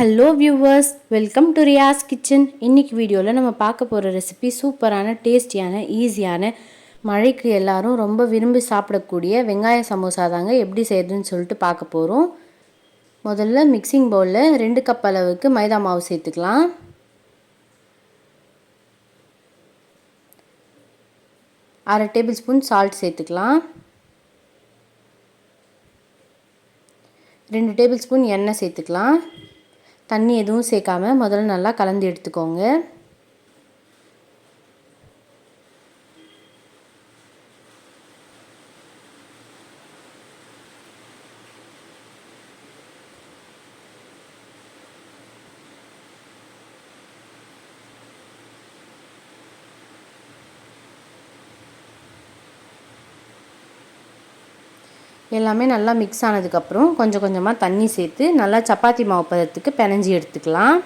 Hello viewers welcome to Riya's kitchen இன்னைக்கு வீடியோவில் நம்ம பார்க்க போகிற ரெசிபி சூப்பரான டேஸ்டியான ஈஸியான மழைக்கு எல்லோரும் ரொம்ப விரும்பி சாப்பிடக்கூடிய வெங்காய சமோசா தாங்க எப்படி செய்கிறதுன்னு சொல்லிட்டு பார்க்க போகிறோம் முதல்ல மிக்சிங் பவுலில் ரெண்டு கப் அளவுக்கு மைதா மாவு சேர்த்துக்கலாம். அரை டேபிள் ஸ்பூன் சால்ட் சேர்த்துக்கலாம். ரெண்டு டேபிள் ஸ்பூன் எண்ணெய் சேர்த்துக்கலாம். தண்ணி எதுவும் சேர்க்காம முதல்ல நல்லா கலந்து எடுத்துக்கோங்க. எல்லாமே நல்லா மிக்ஸ் ஆனதுக்கப்புறம் கொஞ்சம் கொஞ்சமாக தண்ணி சேர்த்து நல்லா சப்பாத்தி மாவு பதத்துக்கு பினஞ்சி எடுத்துக்கலாம்.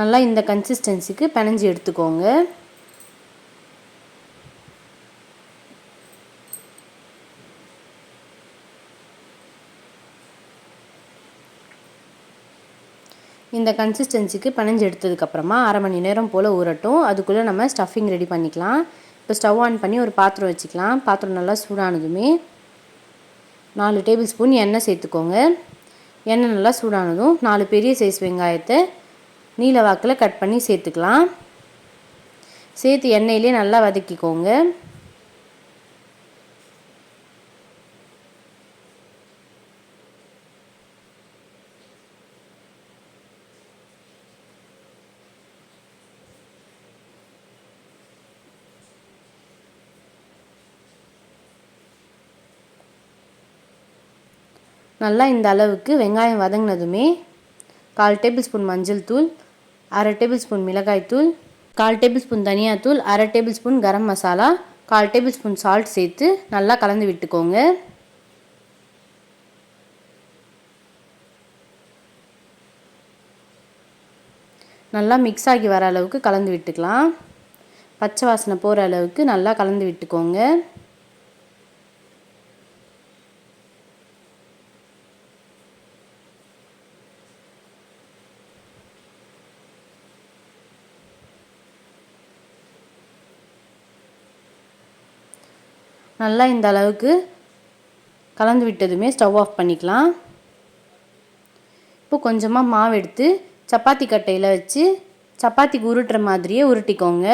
நல்லா இந்த கன்சிஸ்டன்சிக்கு பினஞ்சி எடுத்துக்கோங்க. இந்த கன்சிஸ்டன்சிக்கு பனைஞ்சு எடுத்ததுக்கப்புறமா அரை மணி நேரம் போல் ஊறட்டும். அதுக்குள்ளே நம்ம ஸ்டஃபிங் ரெடி பண்ணிக்கலாம். இப்போ ஸ்டவ் ஆன் பண்ணி ஒரு பாத்திரம் வச்சுக்கலாம். பாத்திரம் நல்லா சூடானதுமே நாலு டேபிள் ஸ்பூன் எண்ணெய் சேர்த்துக்கோங்க. எண்ணெய் நல்லா சூடானதும் நாலு பெரிய சைஸ் வெங்காயத்தை நீல வாக்கில் கட் பண்ணி சேர்த்துக்கலாம். சேர்த்து எண்ணெயிலே நல்லா வதக்கிக்கோங்க. நல்லா இந்த அளவுக்கு வெங்காயம் வதங்கினதுமே கால் டேபிள் ஸ்பூன் மஞ்சள் தூள் அரை டேபிள் ஸ்பூன் மிளகாய் தூள் கால் டேபிள் ஸ்பூன் தனியாத்தூள் அரை டேபிள் ஸ்பூன் கரம் மசாலா கால் டேபிள் ஸ்பூன் சால்ட் சேர்த்து நல்லா கலந்து விட்டுக்கோங்க. நல்லா மிக்ஸ் ஆகி வர அளவுக்கு கலந்து விட்டுக்கலாம். பச்சை வாசனை போகிற அளவுக்கு நல்லா கலந்து விட்டுக்கோங்க. நல்லா இந்த அளவுக்கு கலந்து விட்டதுமே ஸ்டவ் ஆஃப் பண்ணிக்கலாம். இப்போ கொஞ்சமாக மாவு எடுத்து சப்பாத்தி கட்டையில் வச்சு சப்பாத்திக்கு உருட்டுற மாதிரியே உருட்டிக்கோங்க.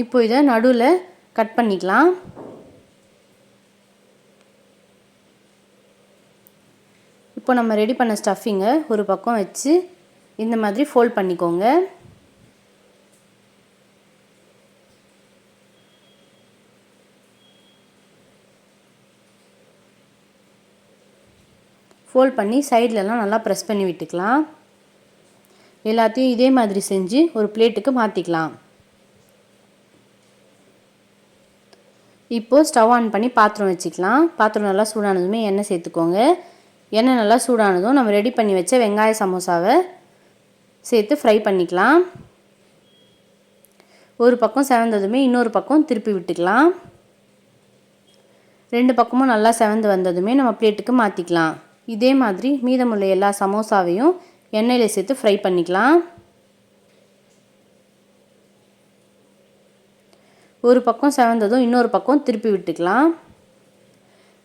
இப்போ இதை நடுவில் கட் பண்ணிக்கலாம். இப்போ நம்ம ரெடி பண்ண ஸ்டஃபிங்கை ஒரு பக்கம் வச்சு இந்த மாதிரி ஃபோல்ட் பண்ணிக்கோங்க. ஃபோல்ட் பண்ணி சைட்லலாம் நல்லா ப்ரெஸ் பண்ணி விட்டுக்கலாம். எல்லாத்தையும் இதே மாதிரி செஞ்சு ஒரு பிளேட்டுக்கு மாற்றிக்கலாம் இப்போது ஸ்டவ் ஆன் பண்ணி பாத்திரம் வச்சுக்கலாம். பாத்திரம் நல்லா சூடானதுமே எண்ணெய் சேர்த்துக்கோங்க. எண்ணெய் நல்லா சூடானதும் நம்ம ரெடி பண்ணி வச்ச வெங்காய சமோசாவை சேர்த்து ஃப்ரை பண்ணிக்கலாம். ஒரு பக்கம் செவந்ததுமே இன்னொரு பக்கம் திருப்பி விட்டுக்கலாம். ரெண்டு பக்கமும் நல்லா செவந்து வந்ததுமே நம்ம பிளேட்டுக்கு மாற்றிக்கலாம் இதே மாதிரி மீதமுள்ள எல்லா சமோசாவையும் எண்ணெயில் சேர்த்து ஃப்ரை பண்ணிக்கலாம். ஒரு பக்கம் செவந்ததும் இன்னொரு பக்கம் திருப்பி விட்டுக்கலாம்.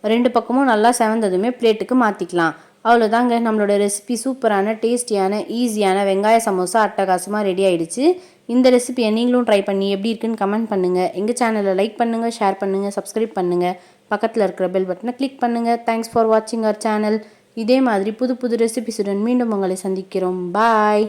ரெண்டு பக்கமும் நல்லா செவந்ததுமே பிளேட்டுக்கு மாற்றிக்கலாம் அவ்வளோதாங்க நம்மளோட ரெசிபி சூப்பரான டேஸ்டியான ஈஸியான வெங்காய சமோசா அட்டகாசமாக ரெடி ஆகிடுச்சு இந்த ரெசிபியை நீங்களும் ட்ரை பண்ணி எப்படி இருக்குன்னு கமெண்ட் பண்ணுங்கள் எங்கள் சேனலை லைக் பண்ணுங்கள் ஷேர் பண்ணுங்கள் சப்ஸ்கிரைப் பண்ணுங்கள் பக்கத்தில் இருக்கிற பெல் பட்டனை கிளிக் பண்ணுங்கள் தேங்க்ஸ் ஃபார் வாட்சிங் அவர் சேனல் இதே மாதிரி புது புது ரெசிபிஸுடன் மீண்டும் உங்களை சந்திக்கிறோம். பாய்